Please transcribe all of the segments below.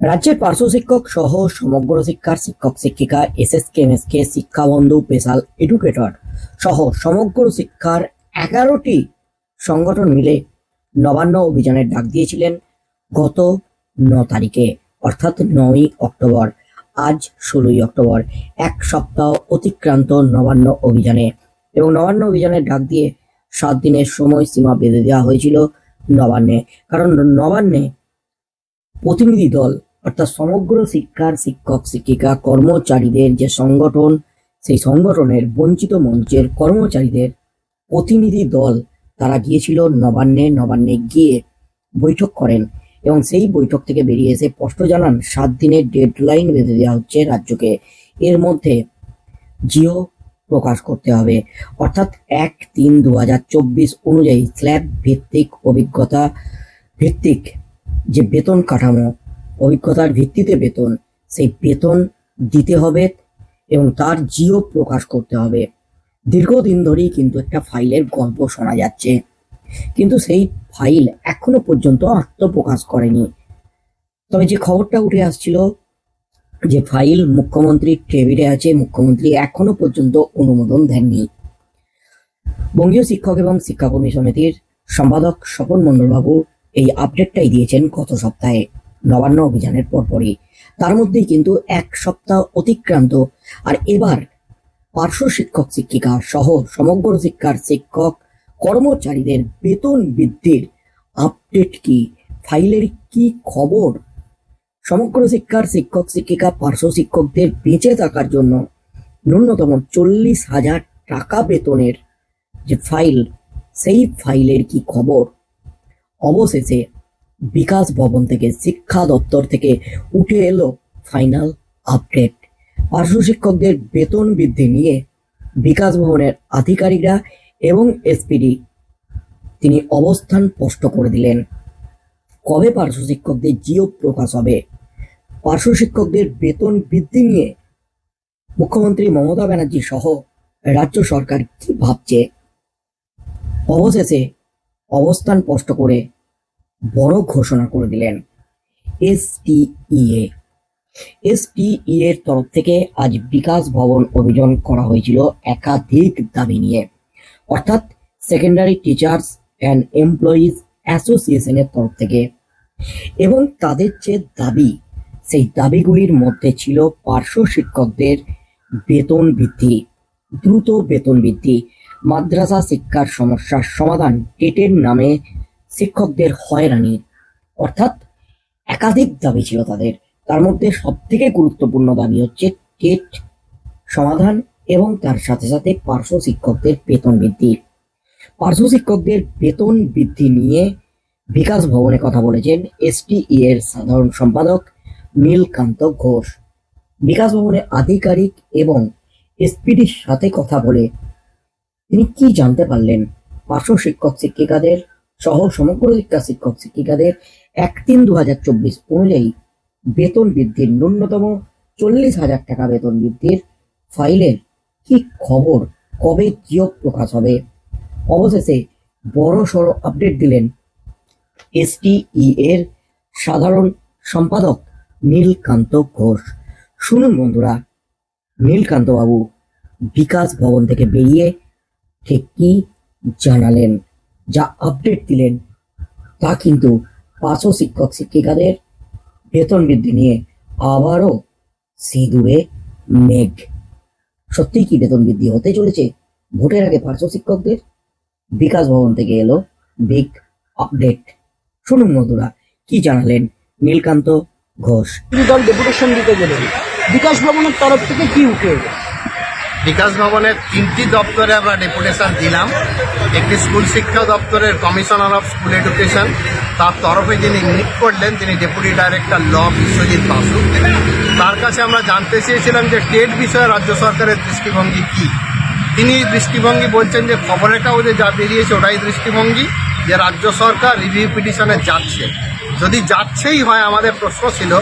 রাজ্যের পার্শ্ব শিক্ষক সহ সমগ্র শিক্ষার শিক্ষক, শিক্ষিকা এস এস কেমএসকে শিক্ষাবন্ধু, স্পেশাল এডুকেটর সহ সমগ্র শিক্ষার এগারোটি সংগঠন মিলে নবান্ন অভিযানের ডাক দিয়েছিলেন গত ন তারিখে, অর্থাৎ নয়ই অক্টোবর। আজ ষোলোই অক্টোবর, এক সপ্তাহ অতিক্রান্ত নবান্ন অভিযানে। এবং নবান্ন অভিযানের ডাক দিয়ে সাত দিনের সময়সীমা বেঁধে দেওয়া হয়েছিল নবান্নে। কারণ নবান্নে প্রতিনিধি দল অর্থাৎ সমগ্র শিক্ষার শিক্ষক, শিক্ষিকা, কর্মচারীদের যে সংগঠন, সেই সংগঠনের বঞ্চিত মঞ্চের কর্মচারীদের প্রতিনিধি দল তারা গিয়েছিল নবান্নে নবান্নে গিয়ে বৈঠক করেন এবং সেই বৈঠক থেকে বেরিয়ে এসে স্পষ্ট জানান, সাত দিনের ডেডলাইন বেঁধে দেওয়া হচ্ছে রাজ্যকে। এর মধ্যে জিও প্রকাশ করতে হবে। অর্থাৎ এক তিন দু হাজার চব্বিশ অনুযায়ী স্ল্যাব ভিত্তিক অভিজ্ঞতা, ভিত্তিক যে বেতন কাঠামো অভিজ্ঞতার ভিত্তিতে বেতন, সেই বেতন দিতে হবে এবং তার জিও প্রকাশ করতে হবে। দীর্ঘদিন ধরেই কিন্তু একটা ফাইলের গল্প শোনা যাচ্ছে। কিন্তু সেই ফাইল এখনও পর্যন্ত আত্মপ্রকাশ করেনি। তবে যে খবরটা উঠে আসছিল, যে ফাইল মুখ্যমন্ত্রীর টেবিলে আছে, মুখ্যমন্ত্রী এখনও পর্যন্ত অনুমোদন দেননি। বঙ্গীয় শিক্ষক এবং শিক্ষাকর্মী সমিতির সম্পাদক স্বপন মণ্ডলবাবু এই আপডেটটাই দিয়েছেন গত সপ্তাহে। নবান্ন অভিযানের পরপরই। তার মধ্যেই কিন্তু এক সপ্তাহ অতিক্রান্ত। আর এবার পার্শ্ব শিক্ষক শিক্ষিকা সহ সমগ্র শিক্ষার শিক্ষক কর্মচারীদের বেতন বৃদ্ধির আপডেট কি? ফাইলের কি খবর? সমগ্র শিক্ষার শিক্ষক শিক্ষিকা পার্শ্ব শিক্ষকদের বেঁচে থাকার জন্য ন্যূনতম চল্লিশ হাজার টাকা বেতনের যে ফাইল, সেই ফাইলের কি খবর? অবশেষে বিকাশ ভবন থেকে, শিক্ষা দপ্তর থেকে উঠে এলো ফাইনাল আপডেট। পার্শ্ব শিক্ষকদের বেতন বৃদ্ধি নিয়ে বিকাশ ভবনের আধিকারিকরা এবং এসপিডি তিনি অবস্থান স্পষ্ট করে দিলেন। কবে পার্শ্ব শিক্ষকদের জিও প্রকাশ হবে? পার্শ্ব শিক্ষকদের বেতন বৃদ্ধি নিয়ে মুখ্যমন্ত্রী মমতা ব্যানার্জি সহ রাজ্য সরকার কি ভাবছে? অবশেষে অবস্থান স্পষ্ট করে বড় ঘোষণা করে দিলেন এসটিইএ এসটিই এর তরফ থেকে আজ বিকাশ ভবন অভিযান করা হয়েছিল একাধিক দাবি নিয়ে। অর্থাৎ সেকেন্ডারি টিচার্স অ্যান্ড এমপ্লয়িজ অ্যাসোসিয়েশনের তরফ থেকে। এবং তাদের যে দাবি, সেই দাবিগুলির মধ্যে ছিল পার্শ্ব শিক্ষকদের বেতন বৃদ্ধি, দ্রুত বেতন বৃদ্ধি, মাদ্রাসা শিক্ষার সমস্যার সমাধান টেটের নামে শিক্ষকদের হয়রানি, অর্থাৎ একাধিক দাবি ছিল তাদের। তার মধ্যে সব থেকে গুরুত্বপূর্ণ দাবি হচ্ছে টেট সমাধান এবং তার সাথে সাথে পার্শ্ব শিক্ষকদের বেতন বৃদ্ধি। পার্শ্ব শিক্ষকদের বেতন বৃদ্ধি নিয়ে বিকাশ ভবনে কথা বলেছেন এসটিই এর সাধারণ সম্পাদক নীলকান্ত ঘোষ। বিকাশ ভবনের আধিকারিক এবং এসপিডির সাথে কথা বলে তিনি কি জানতে পারলেন? পার্শ্ব শিক্ষক শিক্ষিকাদের সহ সমগ্র শিক্ষা শিক্ষক শিক্ষিকাদের এক তিন দু হাজার চব্বিশ অনুযায়ী বেতন বৃদ্ধির ন্যূনতম চল্লিশ হাজার টাকা বেতন বৃদ্ধির ফাইলের কি খবর? কবে জিও প্রকাশ হবে? অবশেষে বড় সড়ো আপডেট দিলেন এসটিই এর সাধারণ সম্পাদক নীলকান্ত ঘোষ। শুনুন বন্ধুরা নীলকান্ত বাবু বিকাশ ভবন থেকে বেরিয়ে ঠিক কি জানালেন? যা আপডেট দিলেন, তা কিন্তু পার্শ্ব শিক্ষক শিক্ষিকাদের বেতন বৃদ্ধি নিয়ে আবারও সিঁদুরে মেঘ। সত্যিই কি বেতন বৃদ্ধি হতে চলেছে? ভোটের আগে পার্শ্ব শিক্ষকদের বিকাশ ভবন থেকে এলো বিগ আপডেট শুনুন বন্ধুরা, কি জানালেন নীলকান্ত ঘোষ? দল ডেপুটেশন দিতে গেলেন। বিকাশ ভবনের তরফ থেকে কি উঠে এলো? বিকাশ ভবনের তিনটি দপ্তরে আমরা ডেপুটেশন দিলাম। একটি স্কুল শিক্ষা দপ্তরের কমিশনার অফ স্কুল এডুকেশন। তার তরফে যিনি নিয়োগ করলেন, তিনি deputy director law Biswajit Basu. তার কাছে আমরা জানতে চেয়েছিলাম যে টেট বিষয়ে রাজ্য সরকারের দৃষ্টিভঙ্গি কী? তিনি দৃষ্টিভঙ্গি বলছেন যে খবরের কাগজে যা বেরিয়েছে ওটাই দৃষ্টিভঙ্গি, যে রাজ্য সরকার রিভিউ পিটিশনে যাচ্ছে। যদি যাচ্ছেই হয়, আমাদের প্রশ্ন ছিল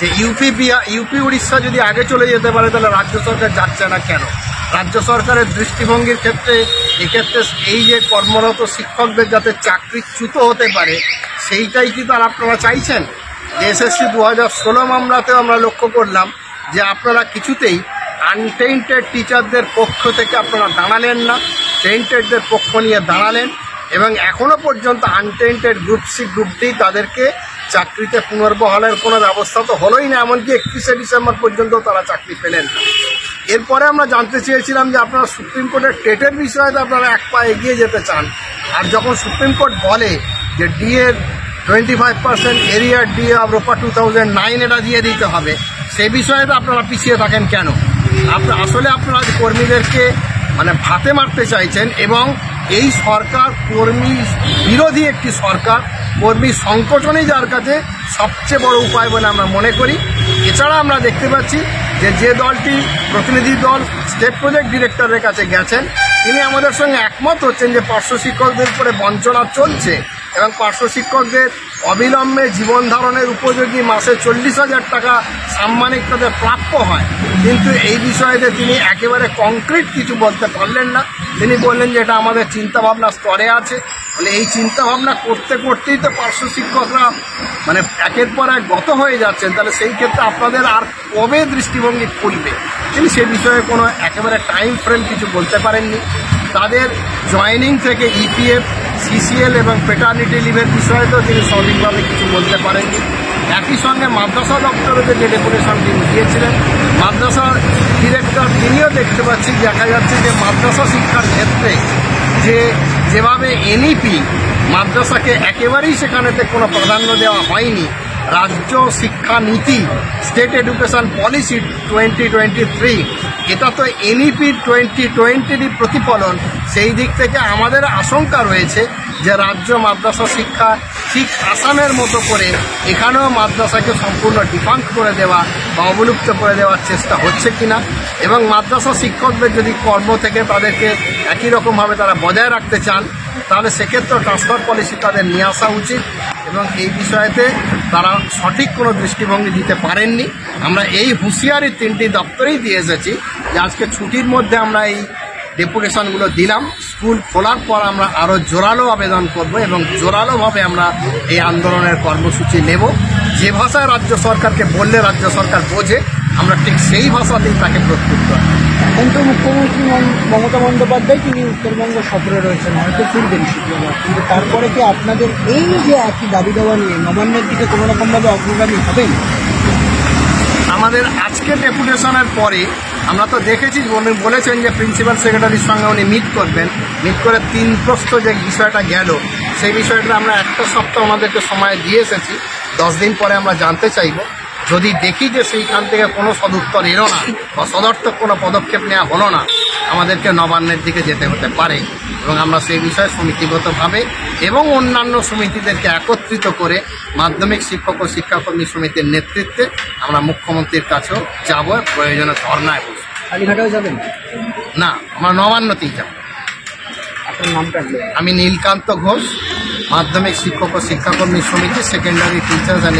যে ইউপি বিয়া ইউপি উড়িষ্যা যদি আগে চলে যেতে পারে, তাহলে রাজ্য সরকার যাচ্ছে না কেন? রাজ্য সরকারের দৃষ্টিভঙ্গির ক্ষেত্রে এক্ষেত্রে এই যে কর্মরত শিক্ষকদের যাতে চাকরিচ্যুত হতে পারে, সেইটাই কি তার আপনারা চাইছেন? এসএসসি দু হাজার ষোলো মামলাতেও আমরা লক্ষ্য করলাম যে আপনারা কিছুতেই আনটেন্টেড টিচারদের পক্ষ থেকে আপনারা দাঁড়ালেন না টেন্টেডদের পক্ষ নিয়ে দাঁড়ালেন এবং এখনও পর্যন্ত untainted group C group D তাদেরকে চাকরিতে পুনর্বহালের কোনো ব্যবস্থা তো হলোই না, এমনকি একত্রিশে ডিসেম্বর পর্যন্ত তারা চাকরি পেলেন না। এরপরে আমরা জানতে চেয়েছিলাম যে আপনারা সুপ্রিম কোর্টের টেটের বিষয়ে আপনারা এক পা এগিয়ে যেতে চান। আর যখন সুপ্রিম কোর্ট বলে যে ডি এর twenty five percent arrear D ROPA two thousand nine এটা দিয়ে দিতে হবে, সে বিষয়ে আপনারা পিছিয়ে থাকেন কেন? আপনার আসলে আপনারা কর্মীদেরকে মানে ভাতে মারতে চাইছেন এবং এই সরকার কর্মী বিরোধী একটি সরকার, কর্মী সংকটনই যার কাছে সবচেয়ে বড় উপায় বলে আমরা মনে করি। এছাড়া আমরা দেখতে পাচ্ছি যে যে দলটি প্রতিনিধি দল স্টেট প্রজেক্ট ডিরেক্টরের কাছে গেছেন, তিনি আমাদের সঙ্গে একমত হচ্ছেন যে পার্শ্ব শিক্ষকদের উপরে বঞ্চনা চলছে এবং পার্শ্ব শিক্ষকদের অবিলম্বে জীবন ধারণের উপযোগী মাসে চল্লিশ হাজার টাকা সাম্মানিক তাদের প্রাপ্য হয়। কিন্তু এই বিষয়েতে তিনি একেবারে কংক্রিট কিছু বলতে পারলেন না। তিনি বললেন যে এটা আমাদের চিন্তাভাবনা স্তরে আছে। বলে এই চিন্তাভাবনা করতে করতেই তো পার্শ্ব শিক্ষকরা মানে একের পর এক গত হয়ে যাচ্ছেন। তাহলে সেই ক্ষেত্রে আপনাদের আর কবে দৃষ্টিভঙ্গি খুলবে? তিনি সে বিষয়ে কোনো একেবারে টাইম ফ্রেম কিছু বলতে পারেননি। তাদের জয়েনিং থেকে E ইপিএফ সিসিএল এবং পেটার্নিটি লিভের বিষয়ে তো তিনি সঠিকভাবে কিছু বলতে পারেননি। একই সঙ্গে মাদ্রাসা দপ্তরে যে ডেপুটেশন তিনি দিয়েছিলেন মাদ্রাসার ডিরেক্টর তিনিও দেখতে পাচ্ছি দেখা যাচ্ছে যে মাদ্রাসা শিক্ষার ক্ষেত্রে যে যেভাবে এনইপি মাদ্রাসাকে একেবারেই সেখানেতে কোনো প্রাধান্য দেওয়া হয়নি, রাজ্য শিক্ষা নীতি state education policy twenty twenty three এটা তো এনইপি টোয়েন্টি টোয়েন্টিরই প্রতিফলন, সেই দিক থেকে আমাদের আশঙ্কা রয়েছে যে রাজ্য মাদ্রাসা শিক্ষা ঠিক আসামের মতো করে এখানেও মাদ্রাসাকে সম্পূর্ণ ডিফাঙ্ক করে দেওয়া বা অবলুপ্ত করে দেওয়ার চেষ্টা হচ্ছে কিনা এবং মাদ্রাসা শিক্ষকদের যদি কর্ম থেকে তাদেরকে একই রকমভাবে তারা বজায় রাখতে চান, তাহলে সেক্ষেত্রে ট্রান্সফার পলিসি তাদের নিয়ে আসা উচিত এবং এই বিষয়েতে তারা সঠিক কোনো দৃষ্টিভঙ্গি দিতে পারেননি। আমরা এই হুঁশিয়ারি তিনটি দপ্তরেই দিয়ে এসেছি যে আজকে ছুটির মধ্যে আমরা এই ডেপুটেশনগুলো দিলাম। স্কুল খোলার পর আমরা আরও জোরালো আবেদন করব এবং জোরালোভাবে আমরা এই আন্দোলনের কর্মসূচি নেব। যে ভাষায় রাজ্য সরকারকে বললে রাজ্য সরকার বোঝে আমরা ঠিক সেই ভাষাতেই তাকে প্রস্তুত করব। এখন তো মুখ্যমন্ত্রী মমতা বন্দ্যোপাধ্যায় তিনি উত্তরবঙ্গ সফরে রয়েছেন হয়তো ফিরবেন শুক্রবার। কিন্তু তারপরে কি আপনাদের এই যে একই দাবি দেওয়া নিয়ে নবান্নের দিকে কোনো রকমভাবে অগ্রগামী হবেন? আমাদের আজকে ডেপুটেশনের পরে আমরা তো দেখেছি, উনি বলেছেন যে প্রিন্সিপাল সেক্রেটারির সঙ্গে উনি মিট করবেন। মিট করে তিন প্রস্ত যে বিষয়টা গেল, সেই বিষয়টা আমরা একটা সপ্তাহ আমাদেরকে সময় দিয়ে এসেছি। দশ দিন পরে আমরা জানতে চাইব। যদি দেখি যে সেইখান থেকে কোনো সদুত্তর এলো না, বা সদর্থক কোনো পদক্ষেপ নেওয়া হলো না, আমাদেরকে নবান্নের দিকে যেতে হতে পারে এবং আমরা সেই বিষয়ে সমিতিগতভাবে এবং অন্যান্য সমিতিদেরকে একত্রিত করে মাধ্যমিক শিক্ষক ও শিক্ষাকর্মী সমিতির নেতৃত্বে আমরা মুখ্যমন্ত্রীর কাছেও যাব। প্রয়োজনে ধর্নায় কালীঘাটেও যাবেন? না আমার নবান্নতেই যাব। আপনার নামটা আমি নীলকান্ত ঘোষ মাধ্যমিক শিক্ষক ও শিক্ষাকর্মী সমিতি সেকেন্ডারি টিচার্স অ্যান্ড